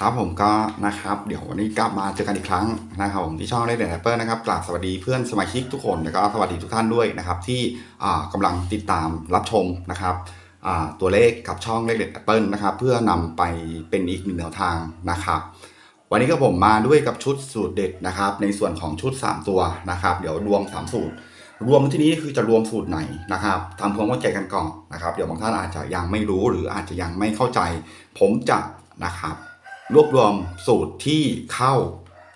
ครับผมก็นะครับเดี๋ยววันนี้กลับมาเจอกันอีกครั้งนะครับผมที่ช่องเลขเด่นแอปเปิลนะครับกราบสวัสดีเพื่อนสมาชิกทุกคนแล้วก็สวัสดีทุกท่านด้วยนะครับที่อ่ากำลังติดตามรับชมนะครับตัวเลขกับช่องเลขเด่นแอปเปิลนะครับเพื่อนำไปเป็นอีกหนึ่งแนวทางนะครับ วันนี้ก็ผมมาด้วยกับชุดสูตรเด็ดนะครับ ในส่วนของชุด 3 ตัวนะครับ เดี๋ยวรวม 3 สูตร รวมที่นี้คือจะรวมสูตรไหนนะครับทำความเข้าใจกันก่อนนะครับ เดี๋ยวบางท่านอาจจะยังไม่รู้หรืออาจจะยังไม่เข้าใจ ผมจะนะครับ รวบรวมสูตรที่เข้า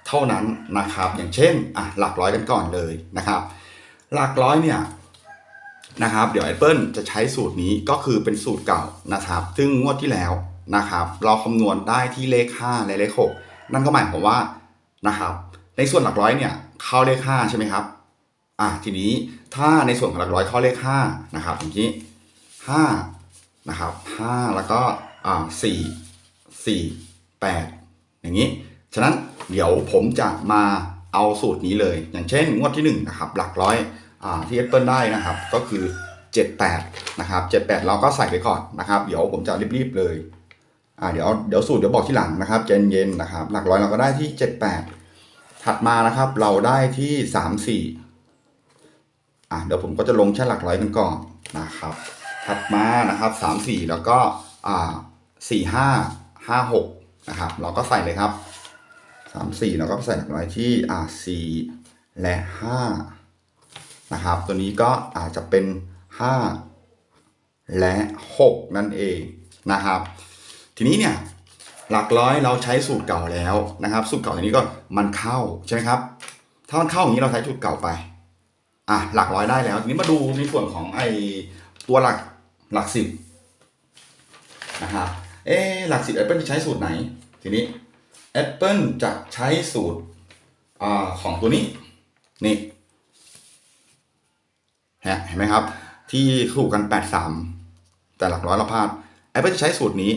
เท่านั้นนะครับ อย่างเช่นอะหลักร้อยกันก่อนเลยนะครับ หลักร้อยเนี่ยนะครับ เดี๋ยว Apple จะใช้สูตรนี้ก็คือเป็นสูตรเก่านะครับ ซึ่งงวดที่แล้วนะครับ เราคำนวณได้ที่เลข 5 และเลข 6 นั่นก็หมายความว่านะครับ ในส่วนหลักร้อยเนี่ยเข้าเลข 5 ใช่ไหมครับอะทีนี้ถ้าในส่วนของหลักร้อยเข้าเลข 5 นะครับอย่างนี้5นะครับ5แล้วก็อ่า4 4 8 อย่างนี้ ฉะนั้นเดี๋ยวผมจะมาเอาสูตรนี้เลย อย่างเช่นงวดที่1นะครับหลักร้อยอที่ Apple ได้นะครับ ก็คือ 78 นะครับ 78 เราก็ใส่ไปก่อนนะครับ เดี๋ยวผมจะรีบๆเลยเดี๋ยวเดี๋ยวสูตรเดี๋ยวบอกที่หลังนะครับใจเย็นๆนะครับ หลักร้อยเราก็ได้ที่ 78 ถัดมานะครับเราได้ที่ 34อะเดี๋ยวผมก็จะลงแค่หลักร้อยกันก่อนนะครับ ถัดมานะครับสามสี่แล้วก็อ่าสี่ห้าห้าหก นะครับ เราก็ใส่เลยครับสามสี่เราก็ใส่หลักร้อยที่อ่าสี่และห้านะครับ ตัวนี้ก็อาจจะเป็นห้าและหกนั่นเองนะครับ ทีนี้เนี่ยหลักร้อยเราใช้สูตรเก่าแล้วนะครับ สูตรเก่าอันนี้ก็มันเข้าใช่ไหมครับ ถ้ามันเข้าอย่างนี้เราใช้สูตรเก่าไปอะหลักร้อยได้แล้ว ทีนี้มาดูในส่วนของไอตัวหลักหลักสิบนะครับ เอหลักสิบ Apple จะใช้สูตรไหน ทีนี้ Apple จะใช้สูตรอของตัวนี้ นี่เห็นไหมครับ ที่คู่กัน 83 แต่หลักร้อยเราพลาด Apple จะใช้สูตรนี้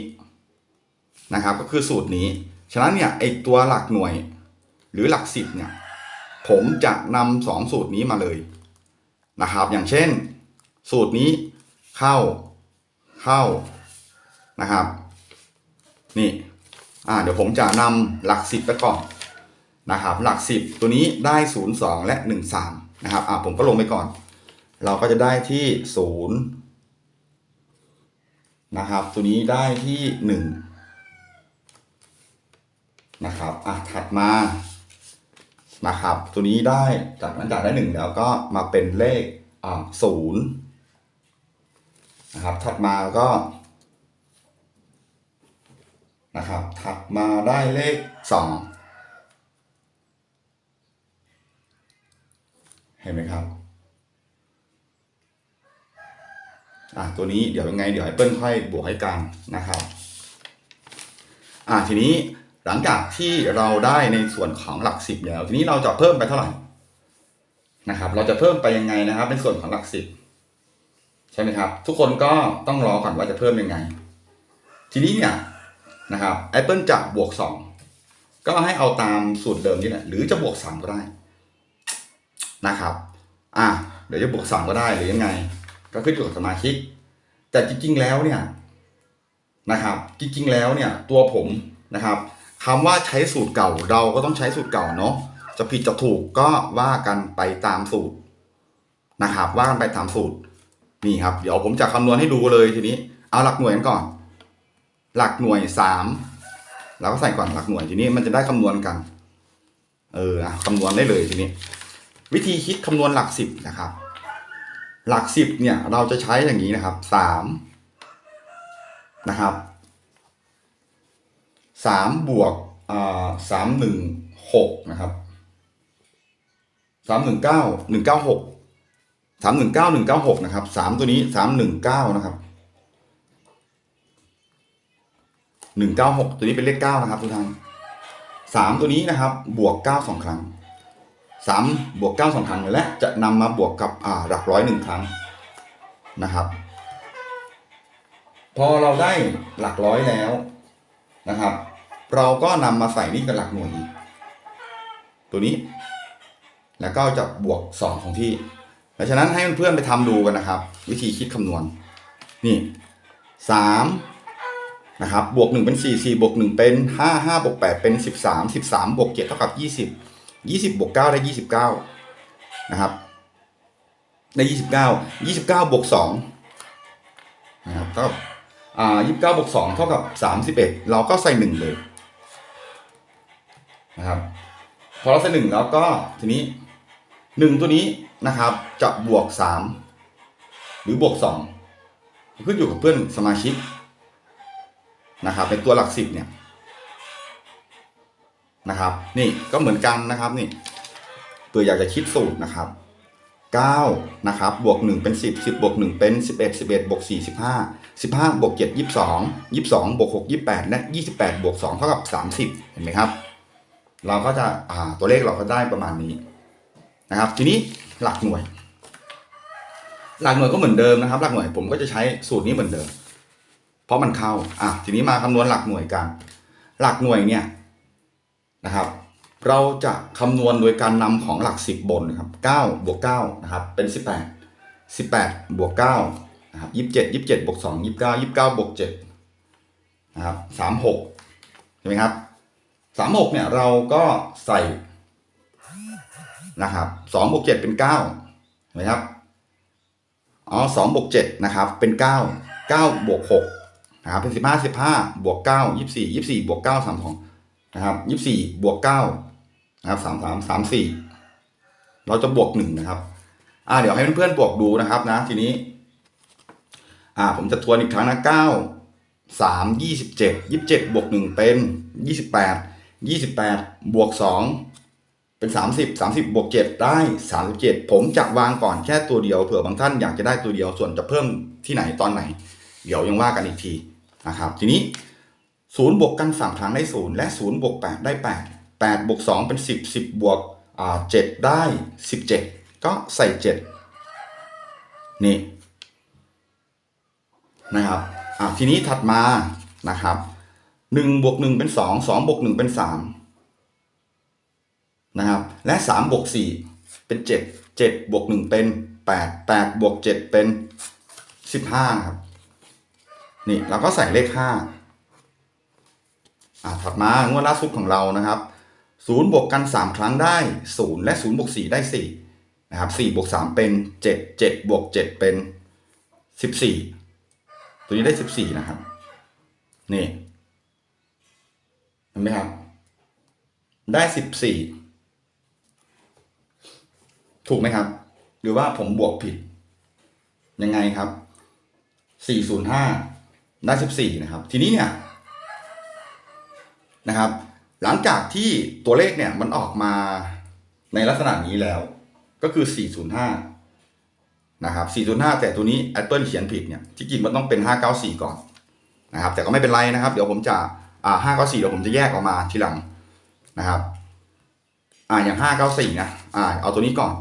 นะครับ ก็คือสูตรนี้ ฉะนั้นเนี่ยไอตัวหลักหน่วยหรือหลักสิบเนี่ย ผมจะนำสองสูตรนี้มาเลยนะครับ อย่างเช่น สูตรนี้เข้าเข้านะครับ นี่อ่าเดี๋ยวผมจะนำหลักสิบไปก่อนนะครับหลักสิบตัวนี้ได้ศูนย์สองและหนึ่งสามนะครับอ่าผมก็ลงไปก่อน เราก็จะได้ที่ศูนะครับตัวนี้ได้ที่หนึ่งนะครับอะถัดมานะครับตัวนี้ได้จากนั้นจากได้หนึ่งแล้วก็มาเป็นเลขอ่าศูนย์นะครับถัดมาก็ นะครับ ถัดมาได้เลขสองเห็นไหมครับอะตัวนี้เดี๋ยวยังไงเดี๋ยวให้เปิ้ลค่อยบวกให้กันนะครับอะทีนี้หลังจากที่เราได้ในส่วนของหลักสิบแล้ว ทีนี้เราจะเพิ่มไปเท่าไหร่นะครับ เราจะเพิ่มไปยังไงนะครับในส่วนของหลักสิบใช่ไหมครับ ทุกคนก็ต้องรอก่อนว่าจะเพิ่มยังไง ทีนี้เนี่ย นะครับ Apple จะบวกสองก็ให้เอาตามสูตรเดิมนี่แหละหรือจะบวกสามก็ได้นะครับอะเดี๋ยวจะบวกสามก็ได้หรือยังไง ก็ขึ้นอยู่กับสมาชิก แต่จริง ๆ แล้วเนี่ยนะครับ จริง ๆ แล้วเนี่ยตัวผมนะครับคำว่าใช้สูตรเก่าเราก็ต้องใช้สูตรเก่าเนาะจะผิดจะถูกก็ว่ากันไปตามสูตรนะครับว่ากันไปตามสูตรนี่ครับ เดี๋ยวผมจะคำนวณให้ดูเลยทีนี้ เอาหลักหน่วยกันก่อน หลักหน่วยสามเราก็ใส่ก่อนหลักหน่วยทีนี้มันจะได้คำนวณกัน เออคำนวณได้เลยทีนี้ วิธีคิดคำนวณหลักสิบนะครับ หลักสิบเนี่ย เราจะใช้อย่างนี้นะครับสามนะครับสามบวกอ่าสามหนึ่งหกนะครับสามหนึ่งเก้าหนึ่งเก้าหกสามหนึ่งเก้าหนึ่งเก้าหกนะครับสามตัวนี้สามหนึ่งเก้านะครับ หนึ่งเก้าหกตัวนี้เป็นเลขเก้านะครับทุกท่านสามตัวนี้นะครับ บวกเก้าสองครั้งสามบวกเก้าสองครั้งและจะนำมาบวกกับอ่าหลักร้อยหนึ่งครั้งนะครับ พอเราได้หลักร้อยแล้วนะครับ เราก็นำมาใส่นี่กับหลักหน่วยอีกตัวนี้ แล้วก็จะบวกสองของที่เพราะฉะนั้นให้เพื่อนๆไปทำดูกันนะครับ วิธีคิดคำนวณนี่สาม นะครับบวกหนึ่งเป็นสี่สี่บวกหนึ่งเป็นห้าห้าบวกแปดเป็นสิบสามสิบสามบวกเจ็ดเท่ากับยี่สิบยี่สิบบวกเก้าได้ยี่สิบเก้านะครับได้ยี่สิบเก้ายี่สิบเก้าบวกสองนะครับเท่ากับอ่ายี่สิบเก้าบวกสองเท่ากับสามสิบเอ็ดเราก็ใส่หนึ่งเลยนะครับพอเราใส่หนึ่งแล้วก็ทีนี้หนึ่งตัวนี้นะครับจะบวกสามหรือบวกสองขึ้นอยู่กับเพื่อนสมาชิก นะครับเป็นตัวหลักสิบเนี่ยนะครับ นี่ก็เหมือนกันนะครับนี่เผื่ออยากจะคิดสูตรนะครับเก้านะครับบวกหนึ่งเป็นสิบสิบบวกหนึ่งเป็นสิบเอ็ดสิบเอ็ดบวกสี่สิบห้าสิบห้าบวกเจ็ดยี่สิบสองยี่สิบสองบวกหกยี่สิบแปดและยี่สิบแปดบวกสองเท่ากับสามสิบเห็นไหมครับ เราก็จะตัวเลขเราก็ได้ประมาณนี้นะครับ ทีนี้หลักหน่วย หลักหน่วยก็เหมือนเดิมนะครับ หลักหน่วยผมก็จะใช้สูตรนี้เหมือนเดิม เพราะมันเข้าอะทีนี้มาคำนวณหลักหน่วยกัน หลักหน่วยเนี่ยนะครับ เราจะคำนวณโดยการนำของหลักสิบบนนะครับเก้าบวกเก้านะครับเป็นสิบแปดสิบแปดบวกเก้านะครับยี่สิบเจ็ดยี่สิบเจ็ดบวกสองยี่สิบเก้ายี่สิบเก้าบวกเจ็ดนะครับสามหกเห็นไหมครับสามหกเนี่ยเราก็ใส่นะครับสองบวกเจ็ดเป็นเก้าเห็นไหมครับอ๋อสองบวกเจ็ดนะครับเป็นเก้าเก้าบวกหก นะครับเป็นสิบห้าสิบห้าบวกเก้ายี่สี่ยี่สี่บวกเก้าสามสองนะครับยี่สี่บวกเก้านะครับสามสามสามสี่เราจะบวกหนึ่งนะครับอ่าเดี๋ยวให้เพื่อนๆบวกดูนะครับนะทีนี้อ่าผมจะทวนอีกครั้งนะเก้าสามยี่สิบเจ็ดยี่สิบเจ็ดบวกหนึ่งเป็นยี่สิบแปดยี่สิบแปดบวกสองเป็นสามสิบสามสิบบวกเจ็ดได้สามสิบเจ็ดผมจะวางก่อนแค่ตัวเดียวเผื่อบางท่านอยากจะได้ตัวเดียวส่วนจะเพิ่มที่ไหนตอนไหน เดี๋ยวยังว่ากันอีกที นะครับ ทีนี้ศูนย์บวกกันสามครั้งได้ศูนย์และศูนย์บวกแปดได้แปดแปดบวกสองเป็นสิบสิบบวกเจ็ดได้สิบเจ็ดก็ใส่เจ็ดนี่นะครับทีนี้ถัดมานะครับหนึ่งบวกหนึ่งเป็นสองสองบวกหนึ่งเป็นสามนะครับ และสามบวกสี่เป็นเจ็ดเจ็ดบวกหนึ่งเป็นแปดแปดบวกเจ็ดเป็นสิบห้าครับ นี่เราก็ใส่เลขห้าอ่าถัดมางวดล่าสุดของเรานะครับศูนย์บวกกันสามครั้งได้ศูนย์และศูนย์บวกสี่ได้สี่นะครับสี่บวกสามเป็นเจ็ดเจ็ดบวกเจ็ดเป็นสิบสี่ตัวนี้ได้สิบสี่นะครับ นี่เห็นไหมครับ ได้สิบสี่ถูกไหมครับ หรือว่าผมบวกผิด ยังไงครับสี่ศูนย์ห้า ได้สิบสี่นะครับ ทีนี้เนี่ยนะครับ หลังจากที่ตัวเลขเนี่ยมันออกมาในลักษณะนี้แล้ว ก็คือสี่ศูนย์ห้านะครับ 405 แต่ตัวนี้ Apple เขียนผิดเนี่ย ที่จริงมันต้องเป็น 594 ก่อนนะครับ แต่ก็ไม่เป็นไรนะครับ เดี๋ยวผมจะอ่า594 เดี๋ยวผมจะแยกออกมาทีหลังนะครับ อ่าอย่าง 594 นะ อ่า เอาตัวนี้ก่อน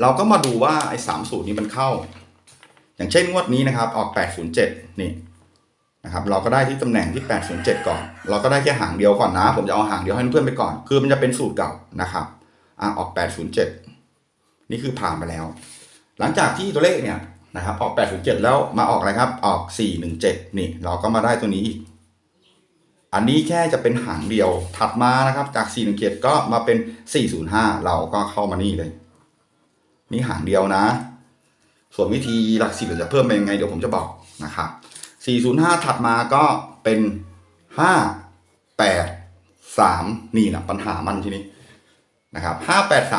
เราก็มาดูว่าไอ้3สูตรนี้มันเข้า อย่างเช่นงวดนี้นะครับ ออก 807 นี่ นะครับเราก็ได้ที่ตำแหน่งที่ 807 ก่อน เราก็ได้แค่หางเดียวก่อนนะ ผมจะเอาหางเดียวให้เพื่อนไปก่อน คือมันจะเป็นสูตรเก่านะครับอ่าออก 807 นี่คือผ่านไปแล้ว หลังจากที่ตัวเลขเนี่ยนะครับออก 807 แล้วมาออกอะไรครับ ออก 417 นี่ เราก็มาได้ตัวนี้อีก อันนี้แค่จะเป็นหางเดียว ถัดมานะครับ จาก 417 ก็มาเป็น 405 เราก็เข้ามานี่เลย นี่หางเดียวนะ ส่วนวิธีหลักสิบเราจะเพิ่มเป็นยังไงเดี๋ยวผมจะบอกนะครับ 405 ถัดมาก็เป็น 5 8 3 นี่นะปัญหามันทีนี้นะครับ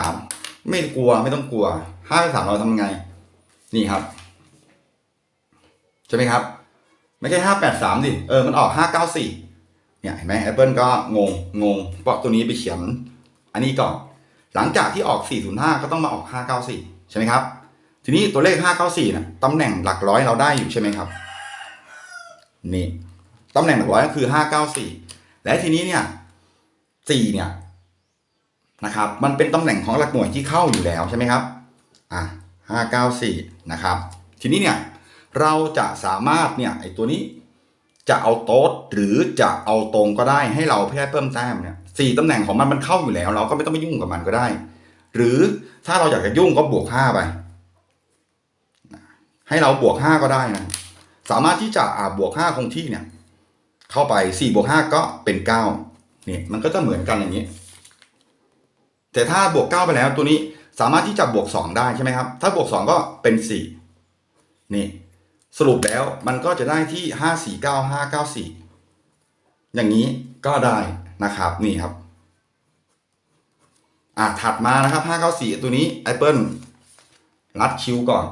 583 ไม่กลัวไม่ต้องกลัวห้าไปสามเราทำไง นี่ครับ ใช่ไหมครับ ไม่ใช่ห้าแปดสามดิ เออ มันออกห้าเก้าสี่เนี่ยเห็นไหม Apple ก็งงงงเพราะตัวนี้ไปเขียนอันนี้ก่อน หลังจากที่ออก 405 ก็ต้องมาออก 594 ใช่ไหมครับ ทีนี้ตัวเลข 594นะตำแหน่งหลักร้อยเราได้อยู่ใช่ไหมครับ นี่ตำแหน่งหลักร้อยก็คือ594และทีนี้เนี่ย4เนี่ยนะครับ มันเป็นตำแหน่งของหลักหน่วยที่เข้าอยู่แล้วใช่ไหมครับอะห้าเก้าสี่นะครับ ทีนี้เนี่ยเราจะสามารถเนี่ยไอตัวนี้จะเอาโต๊ดหรือจะเอาตรงก็ได้ให้เราแค่อเพิ่มแต้มเนี่ยสี่ตำแหน่งของมันมันเข้าอยู่แล้ว เราก็ไม่ต้องไปยุ่งกับมันก็ได้ หรือถ้าเราอยากจะยุ่งก็บวกห้าไป ให้เราบวกห้าก็ได้นะ สามารถที่จะอ่าบวกห้าคงที่เนี่ยเข้าไปสี่บวกห้าก็เป็นเก้านี่ยมันก็จะเหมือนกันอย่างนี้ แต่ถ้าบวกเก้าไปแล้วตัวนี้สามารถที่จะบวกสองได้ใช่ไหมครับ ถ้าบวกสองก็เป็นสี่นี่สรุปแล้วมันก็จะได้ที่ห้าสี่เก้าห้าเก้าสี่อย่างนี้ก็ได้นะครับนี่ครับอะถัดมานะครับห้าเก้าสี่ตัวนี้ Apple รัดคิวก่อน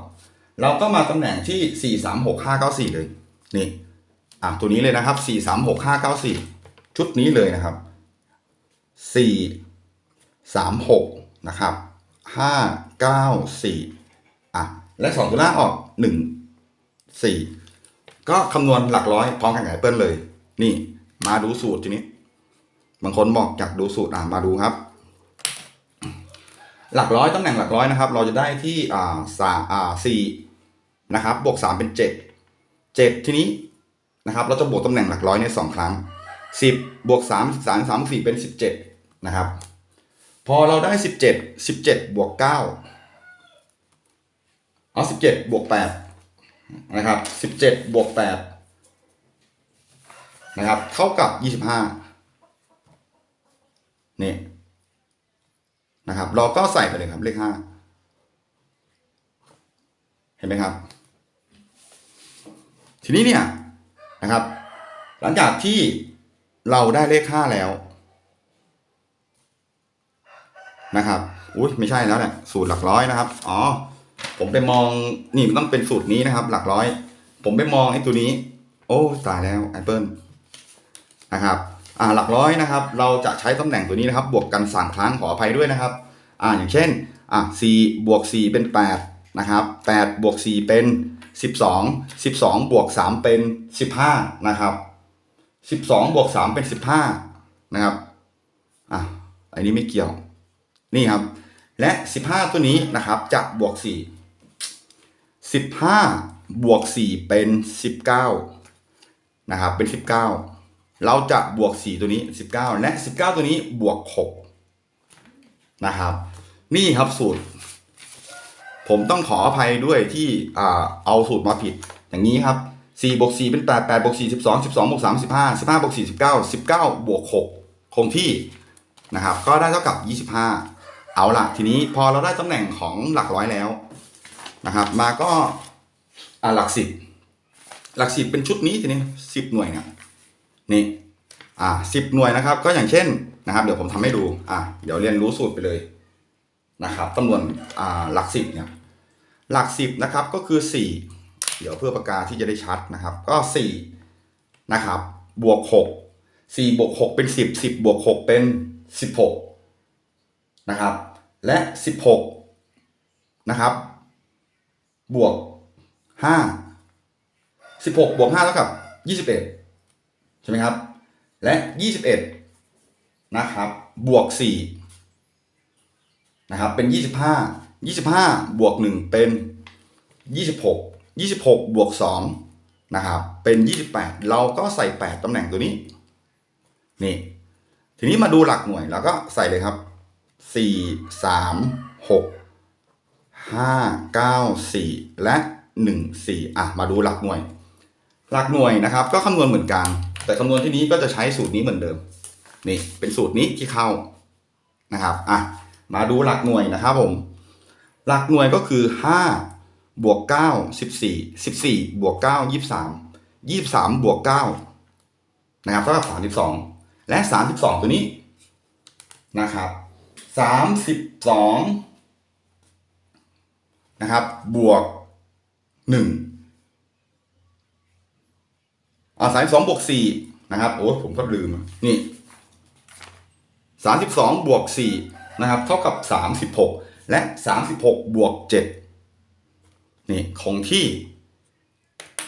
เราก็มาตำแหน่งที่สี่สามหกห้าเก้าสี่เลย นี่ อะ ตัวนี้เลยนะครับสี่สามหกห้าเก้าสี่ชุดนี้เลยนะครับสี่สามหกนะครับห้าเก้าสี่อะ และสองตัวล่าออกหนึ่งสี่ก็คำนวณหลักร้อยพร้อมกันกับ Apple เลย นี่ มาดูสูตรทีนี้ บางคนบอกอยากดูสูตร อะ มาดูครับหลักร้อยตำแหน่งหลักร้อยนะครับ เราจะได้ที่อ่าสาอ่าสี่ นะครับ บวกสามเป็นเจ็ดเจ็ดทีนี้นะครับ เราจะบวกตำแหน่งหลักร้อยในสองครั้งสิบบวกสามสามสามสี่เป็นสิบเจ็ดนะครับ พอเราได้สิบเจ็ดสิบเจ็ดบวกเก้าเอาสิบเจ็ดบวกแปดนะครับสิบเจ็ดบวกแปดนะครับ เท่ากับยี่สิบห้านี่นะครับ เราก็ใส่ไปเลยครับเลขห้าเห็นไหมครับ ทีนี้เนี่ยนะครับ หลังจากที่เราได้เลขห้าแล้วนะครับอุ้ยไม่ใช่แล้วแหละสูตรหลักร้อยนะครับ อ๋อ ผมไปมองนี่มันต้องเป็นสูตรนี้นะครับ หลักร้อย ผมไปมองไอ้ตัวนี้ โอ้ตายแล้วแอปเปิลนะครับ อ่าหลักร้อยนะครับ เราจะใช้ตำแหน่งตัวนี้นะครับ บวกกันสามครั้งขออภัยด้วยนะครับ อ่าอย่างเช่น อ่าสี่บวกสี่เป็นแปดนะครับแปดบวกสี่เป็น สิบสองสิบสองบวกสามเป็นสิบห้านะครับสิบสองบวกสามเป็นสิบห้านะครับ อะ อันนี้ไม่เกี่ยว นี่ครับ และสิบห้าตัวนี้นะครับ จะบวกสี่สิบห้าบวกสี่เป็นสิบเก้านะครับ เป็นสิบเก้าเราจะบวก 4 ตัวนี้ 19 และ 19 ตัวนี้บวก 6 นะครับ นี่ครับสูตร ผมต้องขออภัยด้วยที่เอาสูตรมาผิด อย่างนี้ครับ4บวก4เป็น8 8บวก4 12 12บวก3 15 15บวก4 19 19บวก6คงที่นะครับ ก็ได้เท่ากับ 25 เอาละทีนี้พอเราได้ตำแหน่งของหลักร้อยแล้วนะครับ มาก็อหลักสิบหลักสิบเป็นชุดนี้ทีนี้สิบหน่วยเนี่ยนี่อ่าสิบหน่วยนะครับ ก็อย่างเช่นนะครับ เดี๋ยวผมทำให้ดู อ่าเดี๋ยวเรียนรู้สูตรไปเลยนะครับจำนวนอ่าหลักสิบเนี่ย หลักสิบนะครับก็คือสี่เดี๋ยวเพื่อประกาศที่จะได้ชัดนะครับ ก็สี่นะครับบวกหกสี่บวกหกเป็นสิบสิบบวกหกเป็นสิบหกนะครับและสิบหกนะครับบวกห้าสิบหกบวกห้าเท่ากับยี่สิบเอ็ดใช่ไหมครับ และ 21นะครับบวก4นะครับเป็น 25 25 บวก 1 เป็น 26 26 บวก 2 นะครับ เป็น 28 เราก็ใส่ 8 ตำแหน่งตัวนี้ นี่ ทีนี้มาดูหลักหน่วย แล้วก็ใส่เลยครับ 4 3 6 5 9 4 และ 1 4 อะ มาดูหลักหน่วย หลักหน่วยนะครับ ก็คำนวณเหมือนกัน แต่คำนวณที่นี้ก็จะใช้สูตรนี้เหมือนเดิม นี่ เป็นสูตรนี้ที่เข้านะครับ อะ มาดูหลักหน่วยนะครับผม หลักหน่วยก็คือ 5 บวก 9 14 14 บวก 9 23 23 บวก 9 นะครับเท่ากับ 32 และ 32 ตัวนี้นะครับ 32 นะครับ บวก 1อ่าสามสองบวกสี่นะครับ โอ้ผมก็ลืม นี่สามสิบสองบวกสี่นะครับ เท่ากับสามสิบหก และสามสิบหกบวกเจ็ดนี่คงที่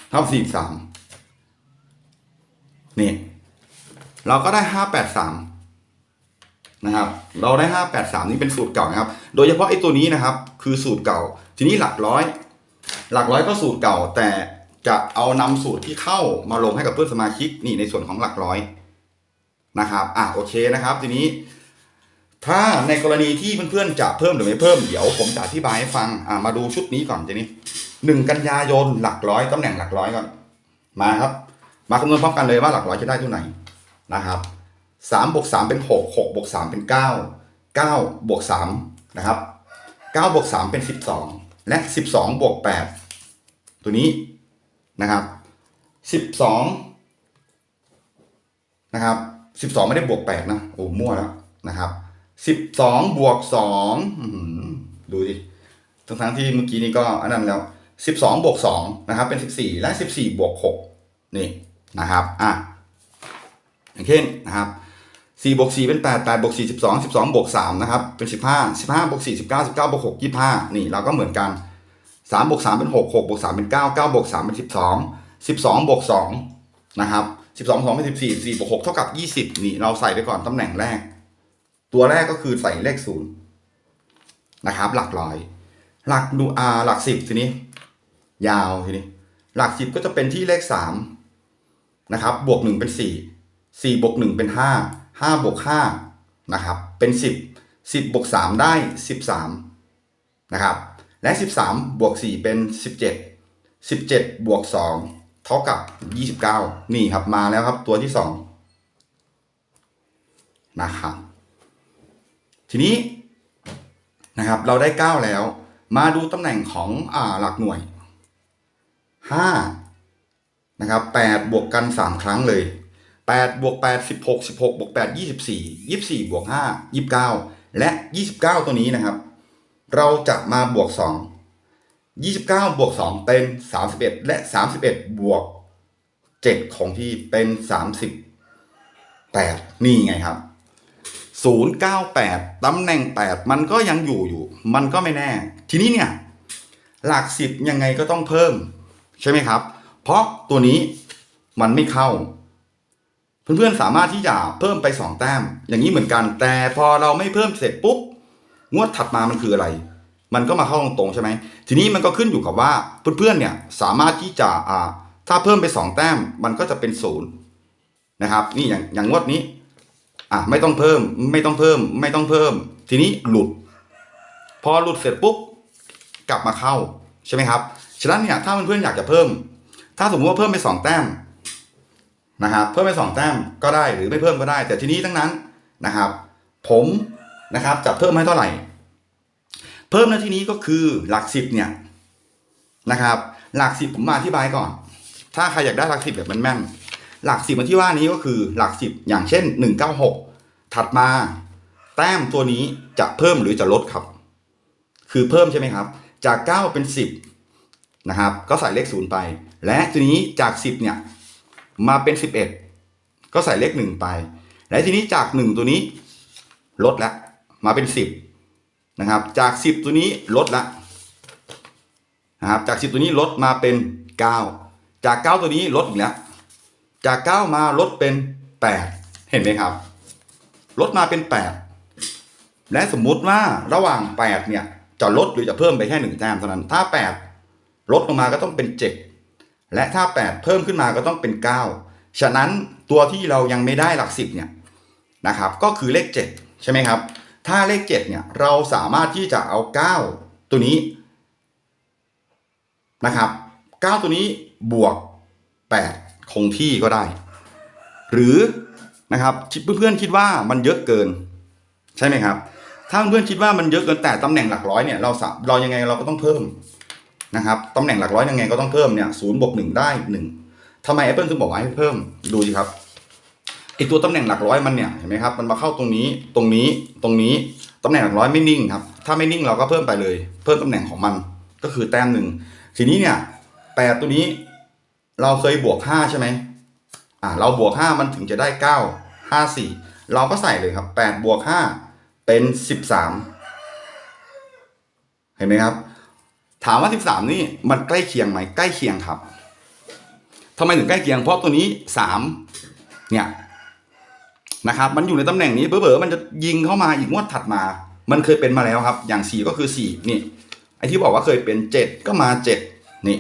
เท่าสี่สามนี่ เราก็ได้ห้าแปดสามนะครับ เราได้ห้าแปดสามนี่เป็นสูตรเก่านะครับ โดยเฉพาะไอ้ตัวนี้นะครับ คือสูตรเก่า ทีนี้หลักร้อย หลักร้อยก็สูตรเก่า แต่จะเอานำสูตรที่เข้ามาลงให้กับเพื่อนสมาชิกนี่ในส่วนของหลักร้อยนะครับ อะโอเคนะครับ ทีนี้ ถ้าในกรณีที่เพื่อนๆจะเพิ่มหรือไม่เพิ่มเดี๋ยวผมจะอธิบายให้ฟังอะมาดูชุดนี้ก่อนทีนี้หนึ่งกันยายนหลักร้อยตำแหน่งหลักร้อยก่อนมาครับ มาคำนวณพร้อมกันเลยว่าหลักร้อยจะได้เท่าไหร่นะครับสามบวกสามเป็นหกหกบวกสามเป็นเก้าเก้าบวกสามนะครับเก้าบวกสามเป็นสิบสองและสิบสองบวกแปดตัวนี้นะครับสิบสองนะครับสิบสองไม่ได้บวกแปดนะโอ้มั่วแล้วนะครับ สิบสองบวกสองดูดิทั้งทั้งๆที่เมื่อกี้นี้ก็อันนั้นแล้วสิบสองบวกสองนะครับ เป็นสิบสี่และสิบสี่บวกหกนี่นะครับอะอย่างเช่นนะครับสี่บวกสี่เป็นแปดแปดบวกสี่สิบสองสิบสองบวกสามนะครับ เป็นสิบห้าสิบห้าบวกสี่สิบเก้าสิบเก้าบวกหกยี่ห้านี่เราก็เหมือนกันสามบวกสามเป็นหกหกบวกสามเป็นเก้าเก้าบวกสามเป็นสิบสองสิบสองบวกสองนะครับสิบสองสองเป็นสิบสี่สี่บวกหกเท่ากับยี่สิบนี่เราใส่ไปก่อนตำแหน่งแรก ตัวแรกก็คือใส่เลขศูนย์นะครับ หลักร้อย หลักดูอาหลักสิบทีนี้ ยาวทีนี้ หลักสิบก็จะเป็นที่เลขสามนะครับ บวกหนึ่งเป็นสี่สี่บวกหนึ่งเป็นห้าห้าบวกห้านะครับ เป็นสิบสิบบวกสามได้สิบสามนะครับ และสิบสามบวกสี่เป็นสิบเจ็ดสิบเจ็ดบวกสองเท่ากับยี่สิบเก้านี่ครับมาแล้วครับตัวที่สองนะครับ ทีนี้นะครับเราได้ 9 แล้ว มาดูตำแหน่งของอ่าหลักหน่วย 5 นะครับ8บวกกัน 3 ครั้งเลย 8 บวก 8 16 16 บวก 8 24 24 บวก 5 29 และ 29 ตัวนี้นะครับ เราจะมาบวก 2 29 บวก 2 เป็น 31 และ 31 บวก 7 ของที่เป็น 38 นี่ไงครับ 098 ตำแหน่ง 8 มันก็ยังอยู่อยู่ มันก็ไม่แน่ ทีนี้เนี่ย หลักสิบยังไงก็ต้องเพิ่ม ใช่ไหมครับ เพราะตัวนี้มันไม่เข้า เพื่อนๆสามารถที่จะเพิ่มไป 2 แต้ม อย่างนี้เหมือนกัน แต่พอเราไม่เพิ่มเสร็จปุ๊บ งวดถัดมามันคืออะไร มันก็มาเข้าตรงๆใช่ไหม ทีนี้มันก็ขึ้นอยู่กับว่าเพื่อนๆเนี่ยสามารถที่จะอ่าถ้าเพิ่มไป 2 แต้มมันก็จะเป็นศูนย์นะครับ นี่อย่างอย่างงวดนี้ อะไม่ต้องเพิ่ม ไม่ต้องเพิ่ม ไม่ต้องเพิ่ม ทีนี้หลุด พอหลุดเสร็จปุ๊บกลับมาเข้าใช่ไหมครับฉะนั้นเนี่ยถ้าเพื่อนๆอยากจะเพิ่ม ถ้าสมมติว่าเพิ่มไปสองแต้มนะครับเพิ่มไปสองแต้มก็ได้หรือไม่เพิ่มก็ได้ แต่ทีนี้ทั้งนั้นนะครับ ผมนะครับจะเพิ่มให้เท่าไหร่ เพิ่มในที่นี้ก็คือหลักสิบเนี่ยนะครับ หลักสิบผมมาอธิบายก่อน ถ้าใครอยากได้หลักสิบแบบแม่นๆ หลักสิบที่ว่านี้ก็คือหลักสิบอย่างเช่นหนึ่งเก้าหกถัดมาแต้มตัวนี้จะเพิ่มหรือจะลดครับ คือเพิ่มใช่ไหมครับ จาก 9 เป็น 10 นะครับ ก็ใส่เลข 0 ไป และทีนี้จาก 10 เนี่ยมาเป็น 11 ก็ใส่เลข 1 ไป และทีนี้จาก 1 ตัวนี้ลดละมาเป็น 10 นะครับ จาก 10 ตัวนี้ลดละนะครับจาก 10 ตัวนี้ลดมาเป็น 9 จาก 9 ตัวนี้ลดอีกแล้ว จาก 9 มาลดเป็น 8 เห็นไหมครับ ลดมาเป็น 8 และสมมุติว่าระหว่าง 8 เนี่ย จะลดหรือจะเพิ่มไปแค่หนึ่งแต้มเท่านั้น ถ้า 8 ลดลงมาก็ต้องเป็น 7 และถ้า 8 เพิ่มขึ้นมาก็ต้องเป็น 9 ฉะนั้นตัวที่เรายังไม่ได้หลัก 10 เนี่ยนะครับ ก็คือเลข 7 ใช่ไหมครับ ถ้าเลข 7 เนี่ย เราสามารถที่จะเอา 9 ตัวนี้นะครับ 9 ตัวนี้บวก 8 คงที่ก็ได้ หรือนะครับเพื่อนๆคิดว่ามันเยอะเกิน ใช่ไหมครับ ถ้าเพื่อนคิดว่ามันเยอะเกินแต่ตำแหน่งหลักร้อยเนี่ยเราสาเรายังไงเราก็ต้องเพิ่มนะครับตำแหน่งหลักร้อยยังไงก็ต้องเพิ่มเนี่ยศูนย์บวกหนึ่งได้หนึ่งทำไม Apple ถึงบอกว่าให้เพิ่มดูสิครับไอตัวตำแหน่งหลักร้อยมันเนี่ยเห็นไหมครับมันมาเข้าตรงนี้ตรงนี้ตรงนี้ตำแหน่งหลักร้อยไม่นิ่งครับถ้าไม่นิ่งเราก็เพิ่มไปเลย เพิ่มตำแหน่งของมันก็คือแต้มหนึ่งทีนี้เนี่ยแปดตัวนี้ เราเคยบวกห้าใช่ไหมอ่าเราบวกห้ามันถึงจะได้เก้าห้าสี่เราก็ใส่เลยครับแปดบวกห้าเป็นสิบสามเห็นไหมครับ ถามว่าสิบสามนี่มันใกล้เคียงไหมใกล้เคียงครับทำไมถึงใกล้เคียงเพราะตัวนี้สามเนี่ยนะครับมันอยู่ในตำแหน่งนี้เบอๆมันจะยิงเข้ามาอีกงวดถัดมา มันเคยเป็นมาแล้วครับ อย่างสี่ก็คือสี่นี่ไอที่บอกว่าเคยเป็นเจ็ดก็มาเจ็ดนี่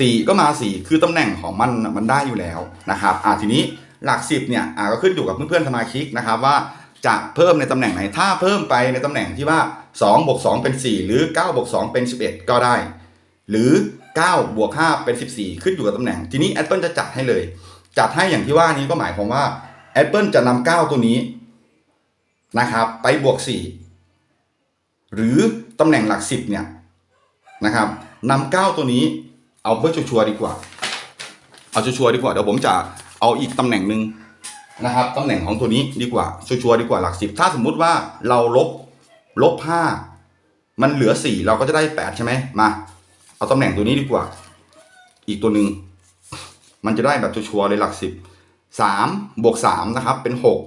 สี่ก็มาสี่คือตำแหน่งของมันมันได้อยู่แล้วนะครับอ่าทีนี้หลักสิบเนี่ยอ่าก็ขึ้นอยู่กับเพื่อนๆสมาชิกนะครับว่าจะเพิ่มในตำแหน่งไหน ถ้าเพิ่มไปในตำแหน่งที่ว่า2บวก2เป็น 4 หรือ9บวก2เป็น 11 ก็ได้ หรือ9บวก5เป็น 14 ขึ้นอยู่กับตำแหน่ง ทีนี้ Apple จะจัดให้เลย จัดให้อย่างที่ว่านี้ก็หมายความว่า Apple จะนำ9ตัวนี้นะครับไปบวก 4 หรือตำแหน่งหลัก 10เนี่ยนะครับนำ9ตัวนี้ เอาเพื่อชัวร์ดีกว่า เอาชัวร์ดีกว่าเดี๋ยวผมจะเอาอีกตำแหน่งหนึ่งนะครับตำแหน่งของตัวนี้ดีกว่าชัวร์ดีกว่าหลักสิบถ้าสมมุติว่าเราลบลบห้ามันเหลือสี่เราก็จะได้แปดใช่ไหมมา เอาตำแหน่งตัวนี้ดีกว่า อีกตัวหนึ่งมันจะได้แบบชัวร์เลยหลักสิบสามบวกสามนะครับเป็นหก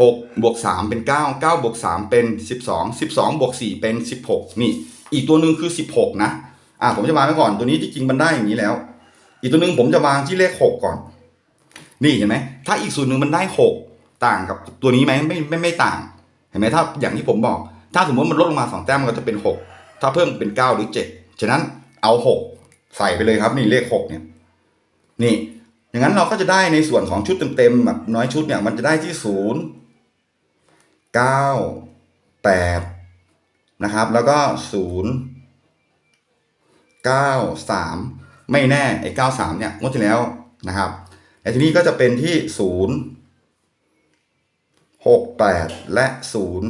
หกบวกสามเป็นเก้าเก้าบวกสามเป็นสิบสองสิบสองบวกสี่เป็นสิบหกนี่ อีกตัวหนึ่งคือสิบหกนะ อ่าผมจะวางไว้ก่อนตัวนี้ที่จริงมันได้อย่างนี้แล้ว อีกตัวหนึ่งผมจะวางที่เลขหกก่อน นี่เห็นไหมถ้าอีกส่วนหนึ่งมันได้หกต่างกับตัวนี้ไหมไม่ไม่ไม่ต่าง เห็นไหมถ้าอย่างที่ผมบอก ถ้าสมมติมันลดลงมาสองแต้มมันก็จะเป็นหกถ้าเพิ่มเป็นเก้าหรือเจ็ดฉะนั้นเอาหกใส่ไปเลยครับนี่เลขหกเนี่ย นี่ อย่างนั้นเราก็จะได้ในส่วนของชุดเต็มๆแบบน้อยชุดเนี่ย มันจะได้ที่ศูนย์เก้าแปดนะครับ แล้วก็ศูนย์ เก้าสามไม่แน่ไอ้เก้าสามเนี่ยงวดที่แล้วนะครับไอ้ที่นี้ก็จะเป็นที่ศูนย์หกแปดและศูนย์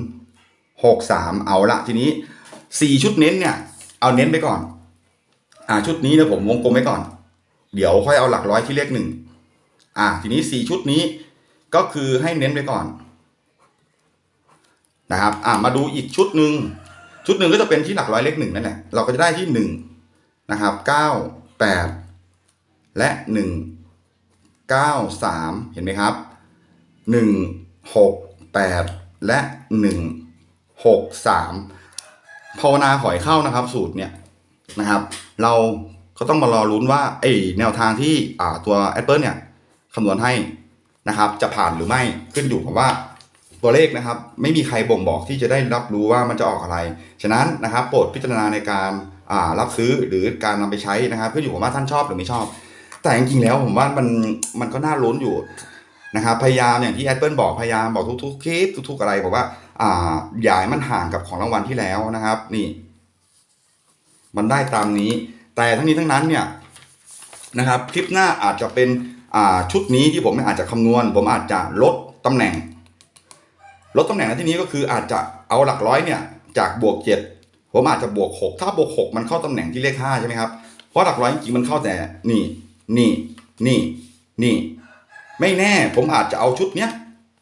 หกสามเอาละทีนี้สี่ชุดเน้นเนี่ย เอาเน้นไปก่อน อ่าชุดนี้เนี่ยผมวงกลมไว้ก่อน เดี๋ยวค่อยเอาหลักร้อยที่เลขหนึ่งอ่าทีนี้สี่ชุดนี้ก็คือให้เน้นไปก่อนนะครับ อ่ามาดูอีกชุดหนึ่งชุดหนึ่งก็จะเป็นที่หลักร้อยเลขหนึ่งนั่นแหละ เราก็จะได้ที่หนึ่ง นะครับเก้าและหนึ่งเห็นไหมครับหนึ่งหกและหนึ่งหกสามภาวนาขอให้เข้านะครับสูตรเนี่ยนะครับ เราก็ต้องมารอลุ้นว่าไอแนวทางที่อ่าตัว Apple เนี่ยคำนวณให้นะครับ จะผ่านหรือไม่ขึ้นอยู่กับว่าตัวเลขนะครับ ไม่มีใครบ่งบอกที่จะได้รับรู้ว่ามันจะออกอะไร ฉะนั้นนะครับ โปรดพิจารณาในการ รับซื้อหรือการนำไปใช้นะครับขึ้นอยู่กับว่าท่านชอบหรือไม่ชอบ แต่จริงๆแล้วผมว่ามันมันก็น่าลุ้นอยู่นะครับพยายามอย่างที่แอดเปิลบอกพยายามบอกทุกๆคลิปทุก ๆ อะไรบอกว่า อ่าอย่าให้มันห่างกับของรางวัลที่แล้วนะครับ นี่ มันได้ตามนี้ แต่ทั้งนี้ทั้งนั้นเนี่ยนะครับ คลิปหน้าอาจจะเป็นอ่าชุดนี้ที่ผมอาจจะคำนวณ ผมอาจจะลดตำแหน่ง ลดตำแหน่งในที่นี้ก็คืออาจจะเอาหลักร้อยเนี่ย จากบวกเจ็ด ผมอาจจะบวกหกถ้าบวกหกมันเข้าตำแหน่งที่เลขห้าใช่ไหมครับ เพราะหลักร้อยจริงมันเข้าแต่นี่ นี่ นี่ นี่ ไม่แน่ผมอาจจะเอาชุดเนี้ย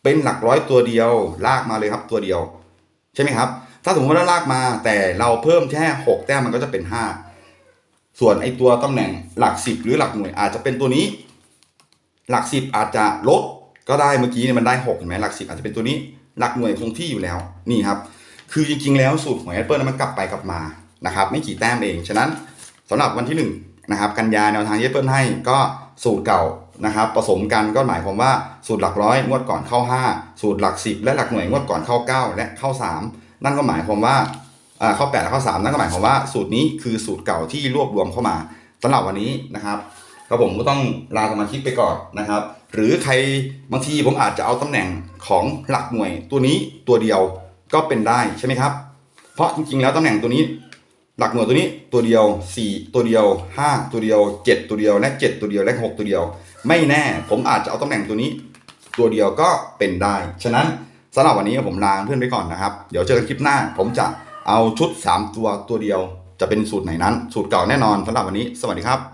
เป็นหลักร้อยตัวเดียว ลากมาเลยครับตัวเดียว ใช่ไหมครับ ถ้าสมมติว่าลากมา แต่เราเพิ่มแค่หกแต้มมันก็จะเป็นห้าส่วนไอตัวตำแหน่งหลักสิบหรือหลักหน่วยอาจจะเป็นตัวนี้ หลักสิบอาจจะลดก็ได้เมื่อกี้เนี่ยมันได้หกเห็นไหมหลักสิบอาจจะเป็นตัวนี้ หลักหน่วยคงที่อยู่แล้วนี่ครับ คือจริงๆ แล้วสูตรของ Apple นั้นมันกลับไปกลับมานะครับไม่กี่แต้มเอง ฉะนั้นสำหรับวันที่1นะครับกันยาแนวทางที่ Apple ให้ก็สูตรเก่านะครับผสมกันก็หมายความว่าสูตรหลักร้อยงวดก่อนเข้า 5 สูตรหลัก 10 และหลักหน่วยงวดก่อนเข้า 9 และเข้า 3 นั่นก็หมายความว่าอ่าเข้า8และเข้า 3 นั่นก็หมายความว่าสูตรนี้คือสูตรเก่าที่รวบรวมเข้ามาสำหรับวันนี้นะครับก็ผมก็ต้องลาสมาชิกไปก่อนนะครับ หรือใครบางทีผมอาจจะเอาตำแหน่งของหลักหน่วยตัวนี้ตัวเดียว ก็เป็นได้ใช่ไหมครับ เพราะจริงๆ แล้วตำแหน่งตัวนี้ หลักหน่วยตัวนี้ตัวเดียว 4 ตัวเดียว 5 ตัวเดียว 7 ตัวเดียวและ 7 ตัวเดียวและ 6 ตัวเดียว ไม่แน่ผมอาจจะเอาตำแหน่งตัวนี้ ตัวเดียวก็เป็นได้ ฉะนั้นสำหรับวันนี้ผมลาเพื่อนไปก่อนนะครับ เดี๋ยวเจอกันคลิปหน้า ผมจะเอาชุด 3 ตัวตัวเดียว จะเป็นสูตรไหนนั้น สูตรเก่าแน่นอนสำหรับวันนี้ สวัสดีครับ